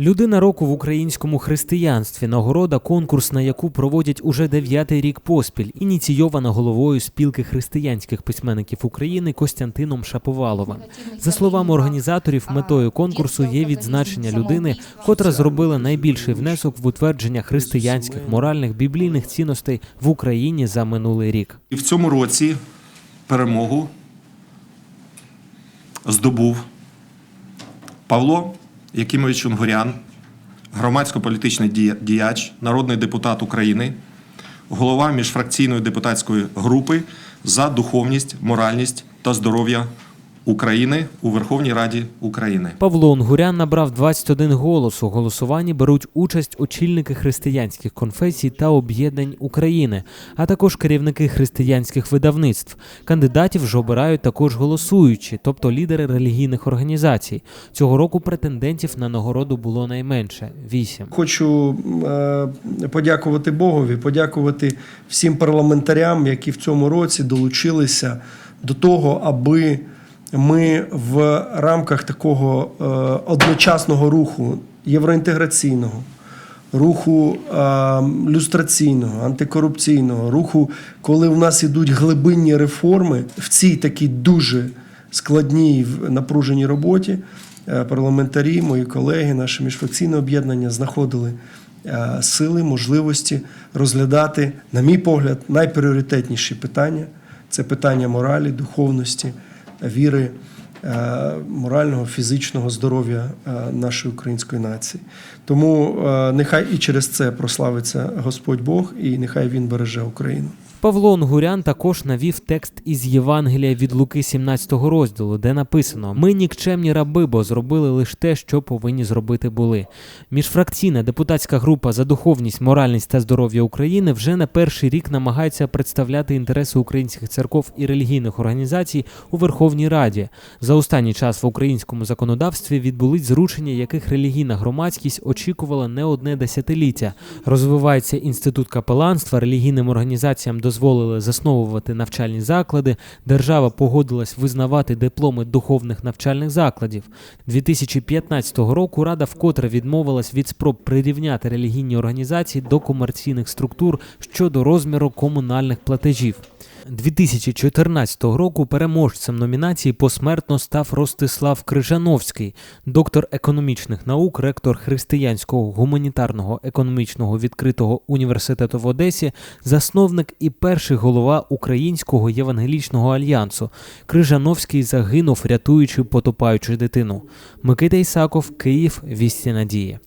Людина року в українському християнстві нагорода, конкурс на яку проводять уже дев'ятий рік поспіль, ініційована головою спілки християнських письменників України Костянтином Шаповаловим. За словами організаторів, метою конкурсу є відзначення людини, котра зробила найбільший внесок в утвердження християнських моральних біблійних цінностей в Україні за минулий рік. І в цьому році перемогу здобув Павло Якимович Унгурян, громадсько-політичний діяч, народний депутат України, голова міжфракційної депутатської групи за духовність, моральність та здоров'я України у Верховній Раді України. Павло Онгурян набрав 21 голос. У голосуванні беруть участь очільники християнських конфесій та об'єднань України, а також керівники християнських видавництв. Кандидатів ж обирають також голосуючі, тобто лідери релігійних організацій. Цього року претендентів на нагороду було найменше вісім. Хочу е, подякувати Богові, подякувати всім парламентарям, які в цьому році долучилися до того, аби ми в рамках такого е, одночасного руху євроінтеграційного, руху е, люстраційного, антикорупційного, руху, коли у нас ідуть глибинні реформи в цій такій дуже складній в- напруженій роботі. е, Парламентарі, мої колеги, наше міжфракційне об'єднання знаходили сили, можливості розглядати, на мій погляд, найпріоритетніші питання це питання моралі, духовності, віри, е, морального, фізичного здоров'я е, нашої української нації. Тому е, нехай і через це прославиться Господь Бог, і нехай Він береже Україну. Павло Онгурян також навів текст із Євангелія від Луки 17 розділу, де написано: Ми нікчемні раби, бо зробили лише те, що повинні зробити були. Міжфракційна депутатська група за духовність, моральність та здоров'я України вже не перший рік намагається представляти інтереси українських церков і релігійних організацій у Верховній Раді. За останній час в українському законодавстві відбулись зрушення, яких релігійна громадськість очікувала не одне десятиліття. Розвивається інститут капеланства, релігійним організаціям дозволили засновувати навчальні заклади. Держава погодилась визнавати дипломи духовних навчальних закладів. 2015 року Рада вкотре відмовилась від спроб прирівняти релігійні організації до комерційних структур щодо розміру комунальних платежів. 2014 року переможцем номінації посмертно став Ростислав Крижановський, доктор економічних наук, ректор Християнського гуманітарного економічного відкритого університету в Одесі, засновник і перший голова Українського євангелічного альянсу. Крижановський загинув, рятуючи потопаючу дитину. Микита Ісаков, Київ, Вісті Надії.